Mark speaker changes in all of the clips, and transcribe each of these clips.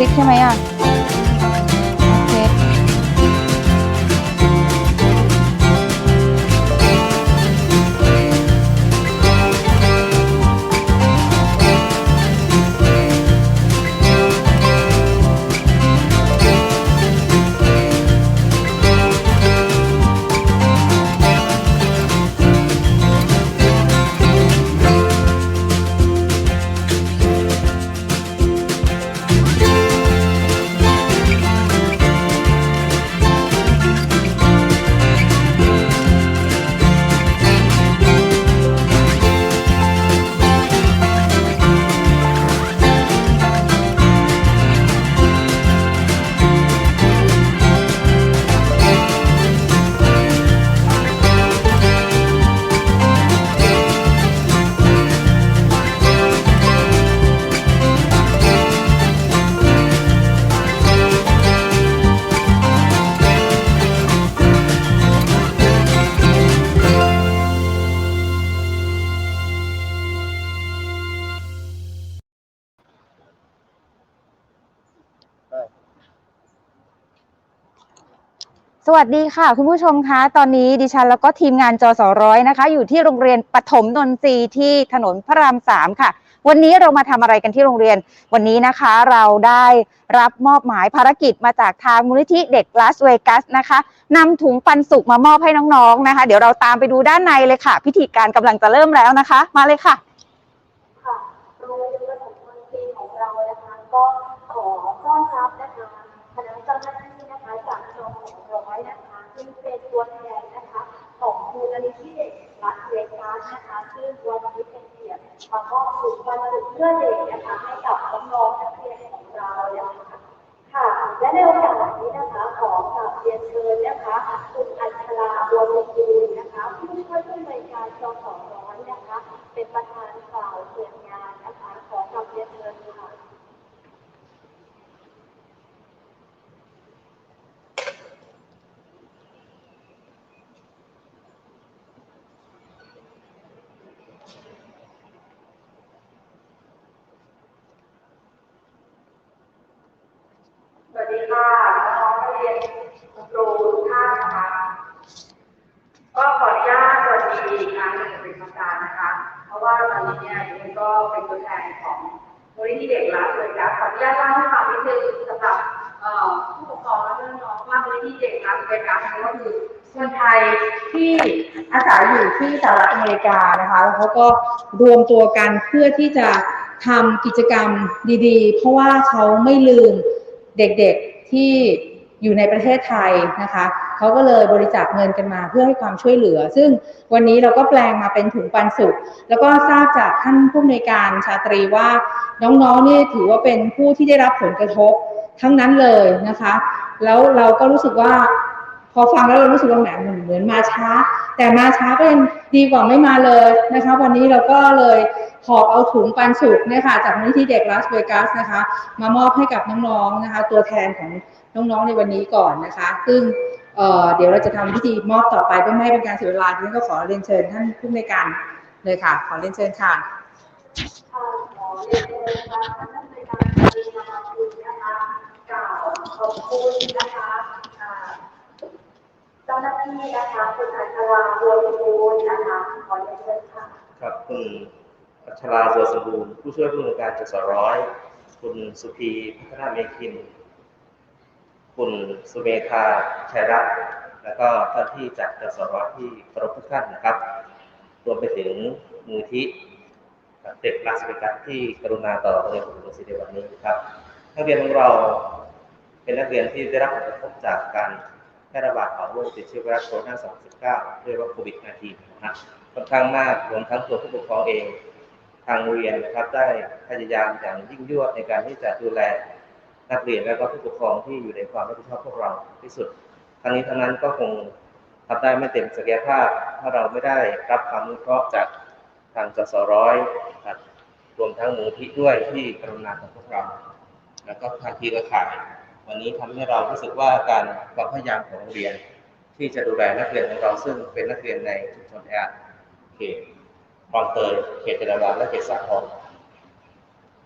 Speaker 1: 你看嘛样。 สวัสดีค่ะ คุณผู้ชมคะ ตอนนี้ดิฉันแล้วก็ทีมงานจสร้อยนะคะ อยู่ที่โรงเรียนปฐมนนทรีย์ที่ถนนพระรามสามค่ะ วันนี้เรามาทำอะไรกันที่โรงเรียน วันนี้นะคะเราได้รับมอบหมายภารกิจมาจากทางมูลนิธิเด็กลาสเวกัสนะคะนำถุงปันสุกมามอบให้น้องๆนะคะ เดี๋ยวเราตามไปดูด้านในเลยค่ะ พิธีการกำลังจะเริ่มแล้วนะคะ มาเลยค่ะ
Speaker 2: ค่ะโรงเรียนประถมมนตรีของเรานะคะก็ขอต้อนรับนะคะคณะเจ้าหน้าที่ มูลนิธิเด็กรักเวกัสนะคะซึ่งวันนี้เป็นเกียรติมามอบถุงบรรจุเพื่อเด็กนะคะให้กับน้องๆนักเรียนของเรานะคะค่ะ และในโอกาสนี้นะคะขอกราบเรียนเชิญนะคะคุณอัญชลาบัวมงคูนะคะผู้ช่วยผู้อำนวยการจสร้อยนะคะ เป็นประธานฝ่ายเตรียมงานนะคะ ขอกราบเรียนเชิญค่ะ สวัสดีค่ะน้องนักเรียนครูทุกท่านนะคะ ก็ขออนุญาตสวัสดีอีกครั้งหนึ่งเป็นทางการนะคะ เพราะว่าตอนนี้เนี่ยดิฉันก็เป็นตัวแทนของมูลนิธิเด็กรักเลยนะขออนุญาตเล่าให้ฟังนิดนึงสำหรับผู้ปกครองและน้องๆว่ามูลนิธิเด็กรักเลยนะก็คือคนไทยที่อาศัยอยู่ที่สหรัฐอเมริกานะคะแล้วเขาก็รวมตัวกันเพื่อที่จะทำกิจกรรมดีๆ เพราะว่าเขาไม่ลืมเด็กๆที่อยู่ในประเทศไทยนะคะ เขาก็เลยบริจาคเงินกันมาเพื่อให้ความช่วยเหลือ ซึ่งวันนี้เราก็แปลงมาเป็นถุงปันสุข แล้วก็ทราบจากท่านผู้อำนวยการชาตรีว่าน้องๆนี่ถือว่าเป็นผู้ที่ได้รับผลกระทบทั้งนั้นเลยนะคะ แล้วเราก็รู้สึกว่าพอฟังแล้วเรารู้สึกว่าแหมเหมือนเหมือนมาช้า แต่มาช้าก็ยังดีกว่าไม่มาเลยนะคะ วันนี้เราก็เลยหอบเอาถุงปันสุกเนี่ยค่ะจากมูลนิธิเด็กลาสเวกัสนะคะ มามอบให้กับน้องๆนะคะ ตัวแทนของน้องๆในวันนี้ก่อนนะคะ ซึ่ง เอ่อเดี๋ยวเราจะทำพิธีมอบต่อไปเพื่อไม่ให้เป็นการเสียเวลาดิฉันก็ขอเรียนเชิญท่านผู้อำนวยการเลยค่ะ ขอเรียนเชิญค่ะขอเรียนเชิญนะคะท่านผู้อำนวยการปริมาคุณนะคะกล่าวขอบคุณนะคะอ่าเจ้าหน้าที่นะคะคุณอัชราบัวบูรณ์นะคะขอเรียนเชิญค่ะ
Speaker 3: ครับคุณอัชราบัวสมบูรณ์ผู้ช่วยผู้อำนวยการจสร้อยคุณสุพีพัฒนาเมคิน คุณสุเมธาชัยรัตน์แล้วก็ท่านที่จากจสร้อยที่เคารพทุกท่านนะครับ รวมไปถึงมูลที่เด็กรักสเปกัสที่กรุณาต่อเรียนผมศิริในวันนี้นะครับ นักเรียนของเราเป็นนักเรียนที่ได้รับผลกระทบจากการแพร่ระบาดของโรคติดเชื้อไวรัสโคโรนา2019เรียกว่าโควิด -19 นะฮะค่อนข้างมากรวมทั้งตัวผู้ปกครองเอง ทางโรงเรียนนะครับได้พยายามอย่างยิ่งยวดในการที่จะดูแล นักเรียนและก็ผู้ปกครองที่อยู่ในความรับผิดชอบพวกเราที่สุดทั้งนี้ทั้งนั้นก็คงทำได้ไม่เต็มศักยภาพ ถ้าเราไม่ได้รับความอนุเคราะห์จากทางจสร้อยรวมทั้งมูลที่ด้วยที่กรุณาของพวกเรา แล้วก็ภาคีเครือข่าย วันนี้ทำให้เรารู้สึกว่าการความพยายามของโรงเรียน ที่จะดูแลนักเรียนของเราซึ่งเป็นนักเรียนในชุมชนแออัดเขตคลองเตยเขตจริญรัตน์และเขตสาทร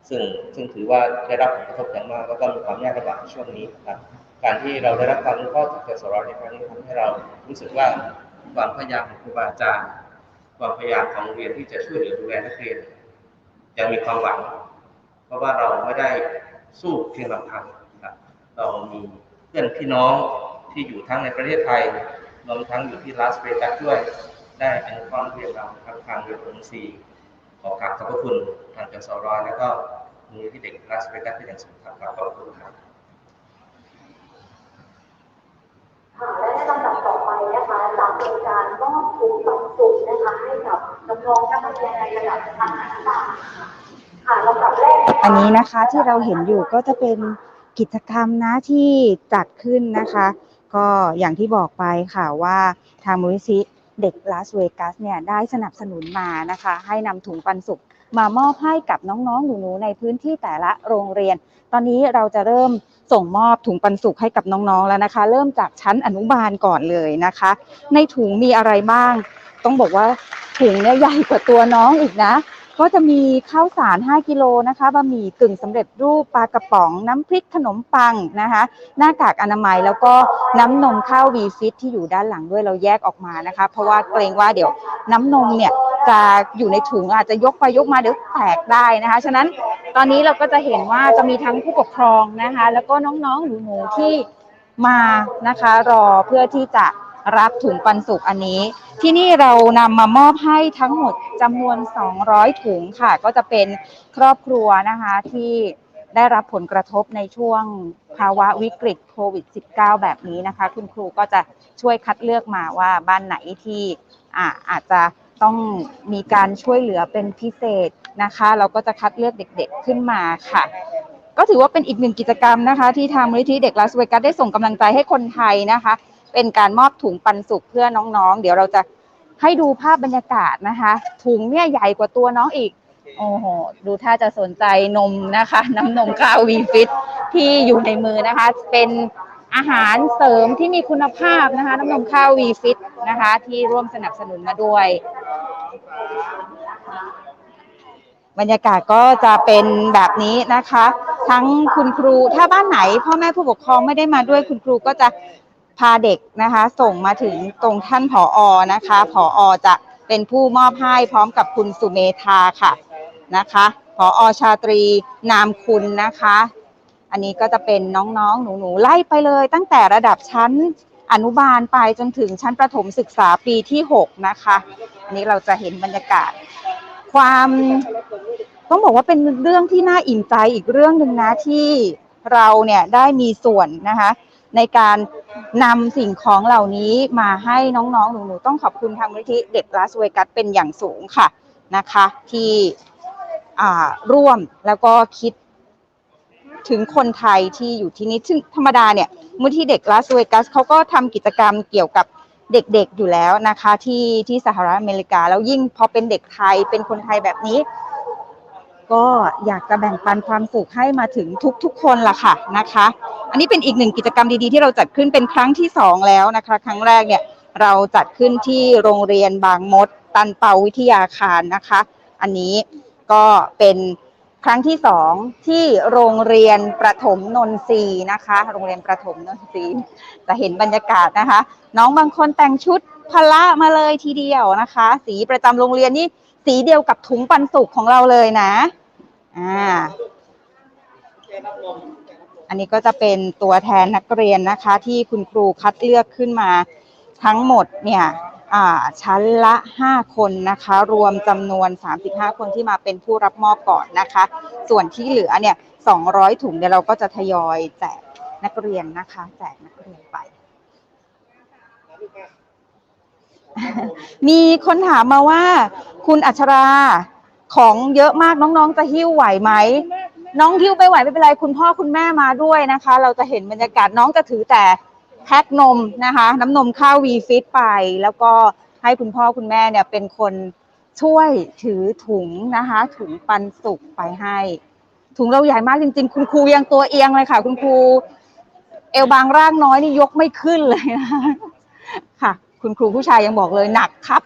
Speaker 3: ซึ่งซึ่งถือว่าได้รับผลกระทบอย่างมาก แล้วก็มีความยากลำบากในช่วงนี้ครับ การที่เราได้รับความรู้ข้อจากเจสรในครั้งนี้ทำให้เรารู้สึกว่าความพยายามของครูบาอาจารย์ความพยายามของโรงเรียนที่จะช่วยเหลือดูแลนักเรียนยังมีความหวัง เพราะว่าเราไม่ได้สู้เพียงลำพังนะครับเรามีเพื่อนพี่น้องที่อยู่ทั้งในประเทศไทยรวมทั้งอยู่ที่ลาสเวกัสด้วยได้อนุเคราะห์นักเรียนเราทางทางเรียนองซี ขอกราบขอบพระคุณทางจสรและก็มูลนิธิเด็กลาสเวกัสเป็นอย่างสูงครับขอบคุณครับ
Speaker 2: ค่ะและในลำดับต่อไปนะคะจะเป็นการมอบทุนบรรจุนะคะให้กับน้องๆนักเรียนในระดับชั้นอนุบาลค่ะค่ะลำดับแรก
Speaker 1: อันนี้นะคะที่เราเห็นอยู่ก็จะเป็นกิจกรรมนะที่จัดขึ้นนะคะ ก็อย่างที่บอกไปค่ะว่าทางมูลนิธิ เด็กลาสเวกัสเนี่ยได้สนับสนุนมานะคะ ให้นำถุงปันสุกมามอบให้กับน้องๆ หนูๆ ในพื้นที่แต่ละโรงเรียน ตอนนี้เราจะเริ่มส่งมอบถุงปันสุกให้กับน้องๆ แล้วนะคะ เริ่มจากชั้นอนุบาลก่อนเลยนะคะ ในถุงมีอะไรบ้าง ต้องบอกว่าถุงเนี่ยใหญ่กว่าตัวน้องอีกนะ ก็จะมีข้าวสาร 5 กิโลนะคะบะหมี่กึ่งสำเร็จรูปปลากระป๋อง น้ำพริกขนมปังนะคะ หน้ากากอนามัยแล้วก็น้ำนมข้าววีฟิตที่อยู่ด้านหลังด้วยเราแยกออกมานะคะ เพราะว่าเกรงว่าเดี๋ยวน้ำนมเนี่ยจะอยู่ในถุงอาจจะยกไปยกมาเดี๋ยวแตกได้นะคะฉะนั้นตอนนี้เราก็จะเห็นว่าจะมีทั้งผู้ปกครองนะคะ แล้วก็น้องๆหนูๆที่มานะคะ รอเพื่อที่จะ รับถุงปันสุกอันนี้ ที่นี่เรานำมามอบให้ทั้งหมดจำนวน 200 ถุงค่ะ ก็จะเป็นครอบครัวนะคะที่ได้รับผลกระทบในช่วงภาวะวิกฤตโควิด -19 แบบนี้นะคะ คุณครูก็จะช่วยคัดเลือกมาว่าบ้านไหนที่อาอาจจะต้องมีการช่วยเหลือเป็นพิเศษนะคะ เราก็จะคัดเลือกเด็กๆขึ้นมาค่ะ ก็ถือว่าเป็นอีกหนึ่งกิจกรรมนะคะ ที่ทางมูลนิธิเด็กลาสเวกัสได้ส่งกำลังใจให้คนไทยนะคะ เป็นการมอบถุงปันสุขเพื่อน้องๆ เดี๋ยวเราจะให้ดูภาพบรรยากาศนะคะ ถุงเนี่ยใหญ่กว่าตัวน้องอีก โอ้โห ดูถ้าจะสนใจนมนะคะ น้ำนมข้าววีฟิตที่อยู่ในมือนะคะ เป็นอาหารเสริมที่มีคุณภาพนะคะ น้ำนมข้าววีฟิตนะคะ ที่ร่วมสนับสนุนมาด้วย บรรยากาศก็จะเป็นแบบนี้นะคะ ทั้งคุณครูถ้าบ้านไหน พ่อแม่ผู้ปกครองไม่ได้มาด้วยคุณครูก็จะ พาเด็กนะคะ ส่งมาถึงตรงท่านผออนะคะผออจะเป็นผู้มอบให้พร้อมกับคุณสุเมธาค่ะนะคะผออชาตรีนามคุณนะคะ อันนี้ก็จะเป็นน้องๆ หนูๆ ไล่ไปเลย ตั้งแต่ระดับชั้นอนุบาลไปจนถึงชั้นประถมศึกษาปีที่ 6 นะคะ อันนี้เราจะเห็นบรรยากาศ ความต้องบอกว่าเป็นเรื่องที่น่าอิ่มใจอีกเรื่องหนึ่งนะที่เราเนี่ยได้มีส่วนนะคะ ในการนำสิ่งของเหล่านี้มาให้น้องๆ หนูๆ ต้องขอบคุณทางมูลนิธิเด็กลาสเวกัสเป็นอย่างสูงค่ะนะคะ ที่ร่วมแล้วก็คิดถึงคนไทยที่อยู่ที่นี่ซึ่งธรรมดาเนี่ยมูลที่เด็กลาสเวกัสเขาก็ทำกิจกรรมเกี่ยวกับเด็กๆอยู่แล้วนะคะ ที่ที่สหรัฐอเมริกา แล้วยิ่งพอเป็นเด็กไทยเป็นคนไทยแบบนี้ ก็อยากจะแบ่งปันความสุขให้มาถึงทุกๆคนล่ะค่ะนะคะ อันนี้เป็นอีกหนึ่งกิจกรรมดีๆ ที่เราจัดขึ้นเป็นครั้งที่สองแล้วนะคะ ครั้งแรกเนี่ยเราจัดขึ้นที่โรงเรียนบางมด ตันเปาวิทยาคารนะคะ อันนี้ก็เป็นครั้งที่สองที่โรงเรียนประถมนนทรีนะคะ โรงเรียนประถมนนทรีจะเห็นบรรยากาศนะคะ น้องบางคนแต่งชุดพละมาเลยทีเดียวนะคะ สีประจำโรงเรียนนี่ สีเดียวกับถุงปันสุกของเราเลยนะ อ่า อันนี้ก็จะเป็นตัวแทนนักเรียนนะคะ ที่คุณครูคัดเลือกขึ้นมาทั้งหมดเนี่ยอ่าชั้นละ 5 คนนะคะ รวมจำนวน 35 คนที่มาเป็นผู้รับมอบก่อนนะคะ ส่วนที่เหลือเนี่ย 200 ถุงเดี๋ยวเราก็จะทยอยแจกนักเรียนนะคะ แจกนักเรียนไป มีคนถามมาว่า คุณอัชราของเยอะมากน้องๆ จะหิ้วไหวไหม น้องหิ้วไปไหวไม่เป็นไร คุณพ่อคุณแม่มาด้วยนะคะ เราจะเห็นบรรยากาศน้องจะถือแต่แพ็คนมนะคะ น้ำนมข้าววีฟิตไป แล้วก็ให้คุณพ่อคุณแม่เนี่ยเป็นคนช่วยถือถุงนะคะ ถุงปันสุกไปให้ ถุงเราใหญ่มากจริง ๆ คุณครูยังตัวเอียงเลยค่ะ คุณครู เอวบางร่างน้อยนี่ยกไม่ขึ้นเลยนะคะค่ะ คุณครูผู้ชายยังบอกเลยหนักครับ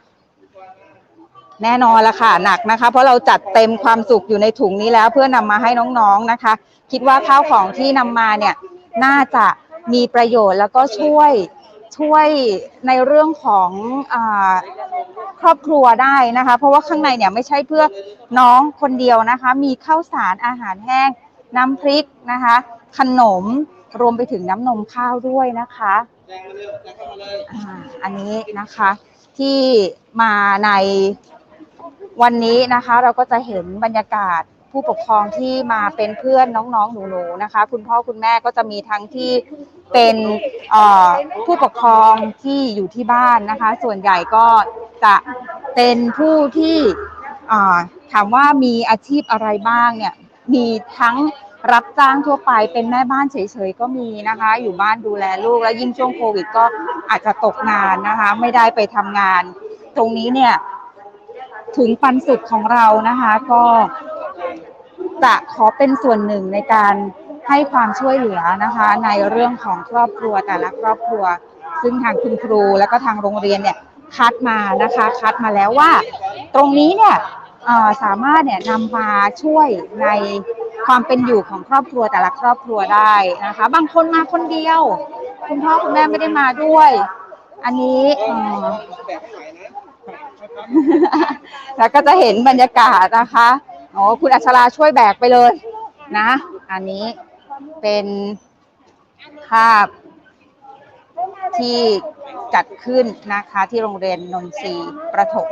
Speaker 1: แน่นอนละค่ะหนักนะคะ เพราะเราจัดเต็มความสุขอยู่ในถุงนี้แล้วเพื่อนำมาให้น้องๆนะคะ คิดว่าข้าวของที่นำมาเนี่ยน่าจะมีประโยชน์แล้วก็ช่วยช่วยในเรื่องของอครอบครัวได้นะคะ เพราะว่าข้างในเนี่ยไม่ใช่เพื่อน้องคนเดียวนะคะ มีข้าวสารอาหารแห้ง น้ำพริกนะคะ ขนมรวมไปถึงน้ำนมข้าวด้วยนะคะ อ่าอันนี้นะคะที่มาในวันนี้นะคะ เราก็จะเห็นบรรยากาศผู้ปกครองที่มาเป็นเพื่อนน้องๆ หนูๆ นะคะ คุณพ่อคุณแม่ก็จะมีทั้งที่เป็นผู้ปกครองที่อยู่ที่บ้านนะคะ ส่วนใหญ่ก็จะเป็นผู้ที่ถามว่ามีอาชีพอะไรบ้างเนี่ย มีทั้ง รับจ้างทั่วไปเป็นแม่บ้านเฉยๆก็มีนะคะ อยู่บ้านดูแลลูกแล้วยิ่งช่วงโควิดก็อาจจะตกงานนะคะ ไม่ได้ไปทำงาน ตรงนี้เนี่ย ถึงปันสุดของเรานะคะ ก็จะขอเป็นส่วนหนึ่งในการให้ความช่วยเหลือนะคะ ในเรื่องของครอบครัวแต่ละครอบครัว ซึ่งทางคุณครูแล้วก็ทางโรงเรียนเนี่ยคัดมานะคะ คัดมาแล้วว่า ตรงนี้เนี่ยสามารถเนี่ยนำมาช่วยใน ความเป็นอยู่ของครอบครัวแต่ละครอบครัวได้นะคะ บางคนมาคนเดียว คุณพ่อคุณแม่ไม่ได้มาด้วย อันนี้แล้วก็จะเห็นบรรยากาศนะคะโอ๋อคุณอัชราช่วยแบกไปเลยนะ อันนี้เป็นภาพที่จัดขึ้นนะคะที่โรงเรียนนนทรีประถม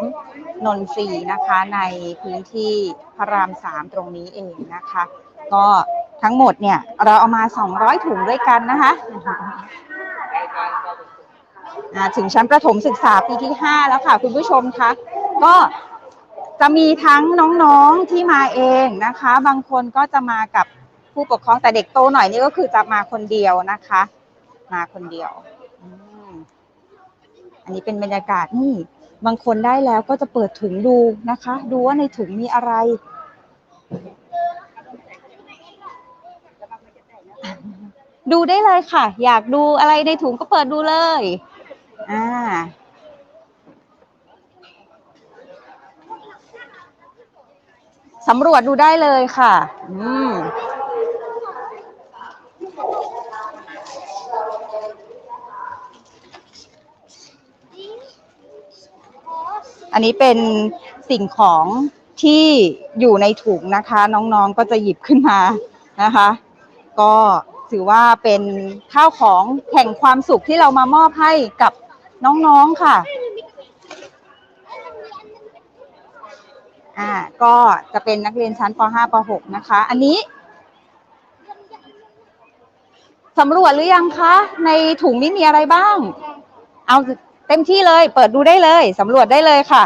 Speaker 1: นนทรีนะคะในพื้นที่พระรามสามตรงนี้เองนะคะ ก็ทั้งหมดเนี่ยเราเอามา 200 ถุงด้วยกันนะคะอ่าถึงชั้นประถมศึกษาปีที่ 5 แล้วค่ะ คุณผู้ชมคะก็จะมีทั้งน้องๆที่มาเองนะคะ บางคนก็จะมากับผู้ปกครองแต่เด็กโตหน่อยนี่ก็คือจะมาคนเดียวนะคะ มาคนเดียว อันนี้เป็นบรรยากาศนี่ บางคนได้แล้วก็จะเปิดถุงดูนะคะ ดูว่าในถุงมีอะไร ดูได้เลยค่ะ อยากดูอะไรในถุงก็เปิดดูเลย อ่า สำรวจดูได้เลยค่ะ อืม อันนี้เป็นสิ่งของที่อยู่ในถุงนะคะ น้องๆก็จะหยิบขึ้นมานะคะ ก็ถือว่าเป็นข้าวของแห่งความสุขที่เรามามอบให้กับน้องๆค่ะ อ่า ก็จะเป็นนักเรียนชั้นป .5 ป .6 นะคะ อันนี้สำรวจหรือยังคะ ในถุงนี้มีอะไรบ้าง เอาเต็มที่เลย เปิดดูได้เลยสำรวจได้เลยค่ะ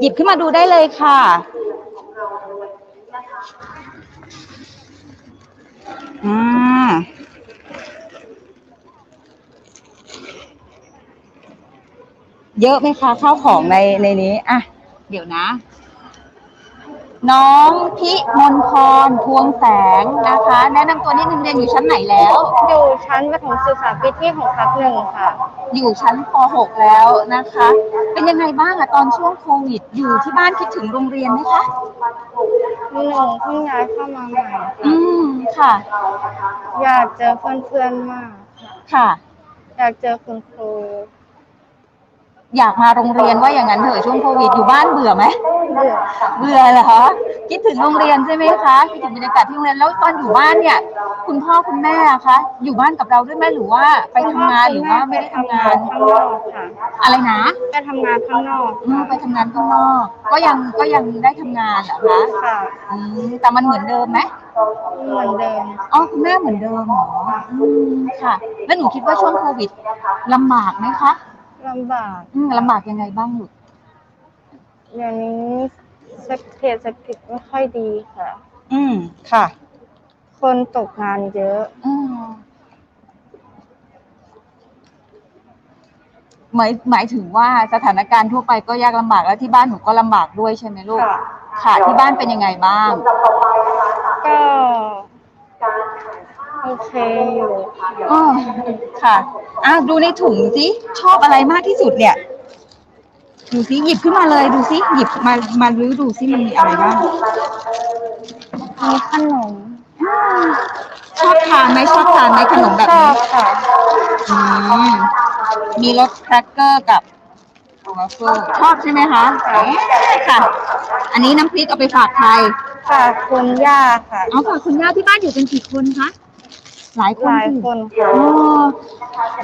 Speaker 1: หยิบขึ้นมาดูได้เลยค่ะอืมเยอะไหมคะข้าวของในในนี้ อะ เดี๋ยวนะ น้องพิมนพรพวงแสงนะคะ แนะนำตัวนิดนึงเรียนอยู่ชั้นไหนแล้ว
Speaker 4: อยู่ชั้นประถมศึกษาปีที่6ทับหนึ่งค่ะ
Speaker 1: อยู่ชั้นป .6 แล้วนะคะ เป็นยังไงบ้างอะตอนช่วงโควิด อยู่ที่บ้านคิดถึงโรงเรียนไหมคะ
Speaker 4: หนูเพิ่งย้ายเข้ามาใหม่
Speaker 1: อืมค่ะ
Speaker 4: อยากเจอเพื่อนๆมาก
Speaker 1: ค่ะ
Speaker 4: อยากเจอคุณครู
Speaker 1: อยากมาโรงเรียนว่าอย่างนั้นเถอะช่วงโควิดอยู่บ้านเบื่อไหม
Speaker 4: เบื่อ
Speaker 1: เบื่อเหรอคิดถึงโรงเรียนใช่ไหมคะคิดถึงบรรยากาศที่โรงเรียนแล้วตอนอยู่บ้านเนี่ย คุณพ่อคุณแม่อะคะอยู่บ้านกับเราด้วยไหมหรือว่าไปทำงานหรือว่าไม่ได้ทำงาน
Speaker 4: ข้างนอกค่ะ
Speaker 1: อะไรนะ
Speaker 4: ไปทำงานข้างนอก
Speaker 1: อืมไปทำงานข้างนอก ก็ยังก็ยังได้ทำงานเหรอคะ
Speaker 4: ค่ะ
Speaker 1: อืมแต่มันเหมือนเดิมไหม
Speaker 4: เหมือนเดิม
Speaker 1: อ๋อคุณแม่เหมือนเดิมเหรออืมค่ะ แล้วหนูคิดว่าช่วงโควิดลำบากไหมคะ
Speaker 4: ลำบาก
Speaker 1: อืมลำบากยังไงบ้างลูก
Speaker 4: เดี๋ยวนี้เศรษฐกิจเศรษฐกิจไม่ค่อยดีค่ะ
Speaker 1: อืมค่ะ
Speaker 4: คนตกงานเยอะ
Speaker 1: อืมหมายหมายถึงว่าสถานการณ์ทั่วไปก็ยากลำบากแล้วที่บ้านหนูก็ลำบากด้วยใช่ไหมลูก
Speaker 4: ค่ะ
Speaker 1: ค่ะ ที่บ้านเป็นยังไงบ้าง
Speaker 4: ก็ โอเคอยู่
Speaker 1: อ๋อค่ะอะดูในถุงสิชอบอะไรมากที่สุดเนี่ย ดูสิหยิบขึ้นมาเลยดูสิหยิบมามารื้อดูสิมันมีอะไรบ้าง
Speaker 4: มีขนม
Speaker 1: ชอบทานไหมชอบทานไหมขนมแบบ
Speaker 4: ชอ
Speaker 1: นี้
Speaker 4: บค่ะ
Speaker 1: อืมมีรสแครกเกอร์กับวาฟเฟิลชอบใช่ไหมคะเอ๊ะค่ะ อันนี้น้ำพริกเอาไปฝากใคร
Speaker 4: ฝากคุณย่าค่ะ
Speaker 1: เอาฝากคุณย่าที่บ้านอยู่กันกี่คนคะ หลายค
Speaker 4: ห
Speaker 1: น
Speaker 4: ลาย
Speaker 1: สิ
Speaker 4: คนค่ะ
Speaker 1: อ๋อ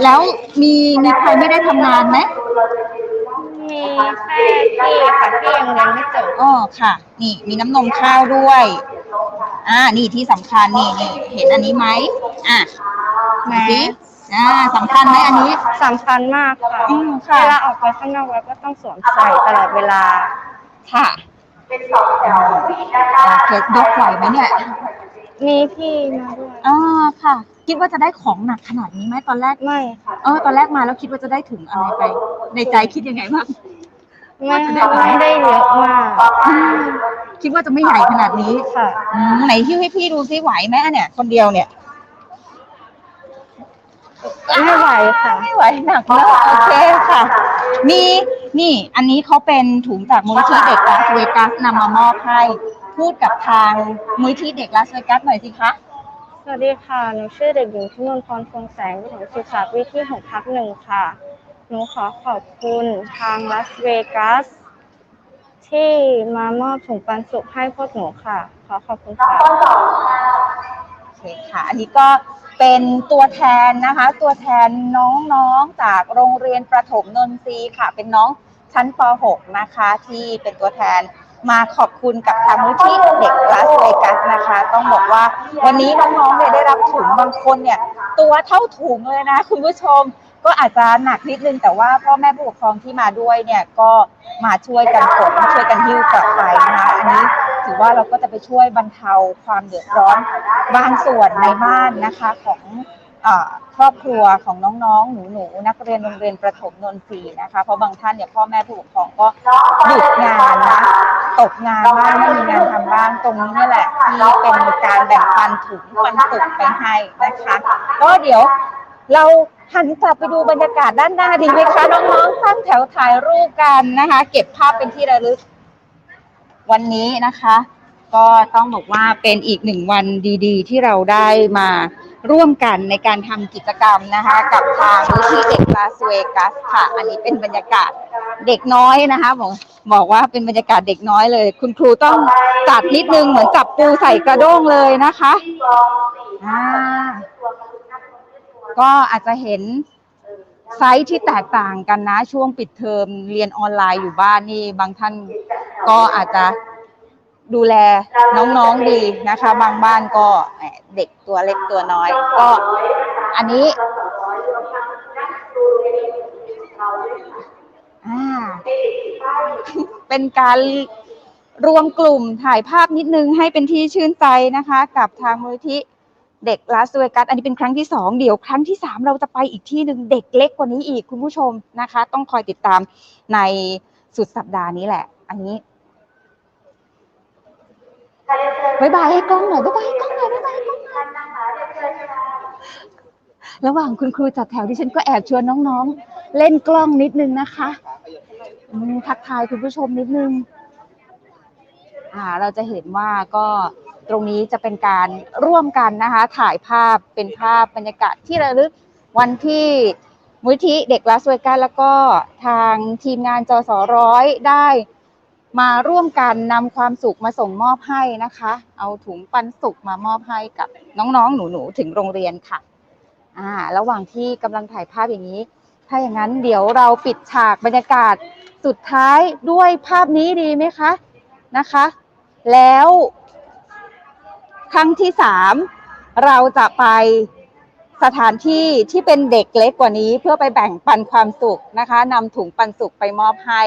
Speaker 1: แล้วมีมีใครไม่ได้ทำงานไหม
Speaker 4: มีแค่พี่ค่ะที่ยังเรียนไม่จบ
Speaker 1: อ๋อค่ะ นี่มีน้ำนมข้าวด้วย อ่า นี่ที่สำคัญนี่นี่เห็นอันนี้ไหมอะ
Speaker 4: แม
Speaker 1: ดูสิ
Speaker 4: ส
Speaker 1: อ่าสำคัญไหมอันนี้
Speaker 4: สำคัญมากค่ะ
Speaker 1: อืมค่ะ
Speaker 4: เวลาออกไปข้างนอกแล้วก็ต้องสวมใส่ตลอดเวลา
Speaker 1: ค่ะ
Speaker 2: เป็นสองแถวด้านห
Speaker 1: อ่า
Speaker 2: น้า
Speaker 1: เกิดยกไหวไหมเนี่ย
Speaker 4: มีพี่มาด้วย
Speaker 1: อ่าค่ะ คิดว่าจะได้ของหนักขนาดนี้ไหมตอนแรก
Speaker 4: ไม่ค่ะ
Speaker 1: เออตอนแรกมาแล้วคิดว่าจะได้ถุงอะไรไป ในใจคิดยังไงบ้าง
Speaker 4: ไม่ไม่ได้เยอะมาก
Speaker 1: อืมคิดว่าจะไม่ใหญ่ขนาดนี้
Speaker 4: ค่ะ
Speaker 1: อืมไหนที่ให้พี่ดูซิไหวไหมอันเนี่ย คนเดียวเนี่ย
Speaker 4: ไม่ไหวค่ะ
Speaker 1: ไม่ไหวหนักแล้วโอเคค่ะ มีนี่ อันนี้เขาเป็นถุงจากมูลที่เด็กลาสเวกัสนำมามอบให้ พูดกับทางมูลที่เด็กลาสเวกัสหน่อยสิคะ
Speaker 4: สวัสดีค่ะ หนูชื่อเด็กหญิงพิมลพรคงแสงประถมศึกษาปีที่หกทับหนึ่งค่ะ หนูขอขอบคุณทางลาสเวกัสที่มามอบถุงปันสุขให้พวกหนูค่ะ ขอขอบคุณค่ะ
Speaker 1: โอเคค่ะ อันนี้ก็เป็นตัวแทนนะคะ ตัวแทนน้องๆจากโรงเรียนประถมนนทรีย์ค่ะ เป็นน้องชั้นป .6 นะคะ ที่เป็นตัวแทน มาขอบคุณกับทางมูลที่เด็กลาสเวกัสนะคะ ต้องบอกว่าวันนี้น้องๆเนี่ยได้รับถุงบางคนเนี่ย ตัวเท่าถุงเลยนะคุณผู้ชมก็อาจจะหนักนิดนึงแต่ว่าพ่อแม่ผู้ปกครองที่มาด้วยเนี่ยก็มาช่วยกันกดช่วยกันหิ้วกลับไปนะคะอันนี้ถือว่าเราก็จะไปช่วยบรรเทาความเดือดร้อนบางส่วนในบ้านนะคะของ ครอบครัวของน้องๆ หนูๆนักเรียนโรงเรียนประถมนนทรีนะคะ เพราะบางท่านเนี่ยพ่อแม่ผู้ปกครองก็หยุดงานนะ ตกงานบ้างไม่มีงานทำบ้างตรงนี้นี่แหละที่เป็นการแบ่งปันถุงปันสุขไปให้นะคะ ก็เดี๋ยวเราหันกลับไปดูบรรยากาศด้านหน้าดีไหมคะน้องๆตั้งแถวถ่ายรูปกันนะคะ เก็บภาพเป็นที่ระลึก วันนี้นะคะ ก็ต้องบอกว่าเป็นอีกหนึ่งวันดี ๆ ที่เราได้มา ร่วมกันในการทำกิจกรรมนะคะ กับทางมูลที่เด็กลาสเวกัสค่ะ อันนี้เป็นบรรยากาศเด็กน้อยนะคะบอกบอกว่าเป็นบรรยากาศเด็กน้อยเลย คุณครูต้องจัดนิดนึงเหมือนจับปูใส่กระด้งเลยนะคะอ่าก็อาจจะเห็นไซส์ที่แตกต่างกันนะ ช่วงปิดเทอมเรียนออนไลน์อยู่บ้านนี่ บางท่านก็อาจจะ ดูแลน้องๆดีนะคะ บางบ้านก็เด็กตัวเล็กตัวน้อย ก็อันนี้เป็นการรวมกลุ่มถ่ายภาพนิดนึงให้เป็นที่ชื่นใจนะคะ กับทางมูลที่เด็กลาสเวกัสอันนี้เป็นครั้งที่สองเดี๋ยวครั้งที่สามเราจะไปอีกที่หนึ่งเด็กเล็กกว่านี้อีกคุณผู้ชมนะคะ ต้องคอยติดตามในสุดสัปดาห์นี้แหละ อันนี้ บายบายให้กล้องหน่อยบายบายให้กล้องหน่อยบายบายให้กล้องหน่อยระหว่างคุณครูจัดแถวที่ฉันก็แอบชวนน้องๆ เล่นกล้องนิดนึงนะคะทักทายคุณผู้ชมนิดนึง อ่า เราจะเห็นว่าก็ตรงนี้จะเป็นการร่วมกันนะคะ ถ่ายภาพเป็นภาพบรรยากาศที่ระลึกวันที่มูลที่เด็กลาสเวกัสแล้วก็ทางทีมงานจสร้อยได้ มาร่วมกันนำความสุขมาส่งมอบให้นะคะ เอาถุงปันสุขมามอบให้กับน้องๆ หนูๆ ถึงโรงเรียนค่ะ อ่า ระหว่างที่กำลังถ่ายภาพอย่างนี้ ถ้าอย่างนั้นเดี๋ยวเราปิดฉากบรรยากาศสุดท้ายด้วยภาพนี้ดีไหมคะ นะคะ แล้วครั้งที่สามเราจะไปสถานที่ที่เป็นเด็กเล็กกว่านี้เพื่อไปแบ่งปันความสุขนะคะนำถุงปันสุขไปมอบให้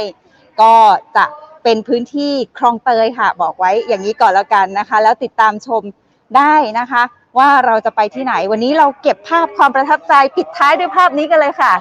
Speaker 1: ก็จะ เป็นพื้นที่คลองเตยค่ะ บอกไว้อย่างนี้ก่อนแล้วกันนะคะ แล้วติดตามชมได้นะคะ ว่าเราจะไปที่ไหนวันนี้เราเก็บภาพความประทับใจปิดท้ายด้วยภาพนี้กันเลยค่ะ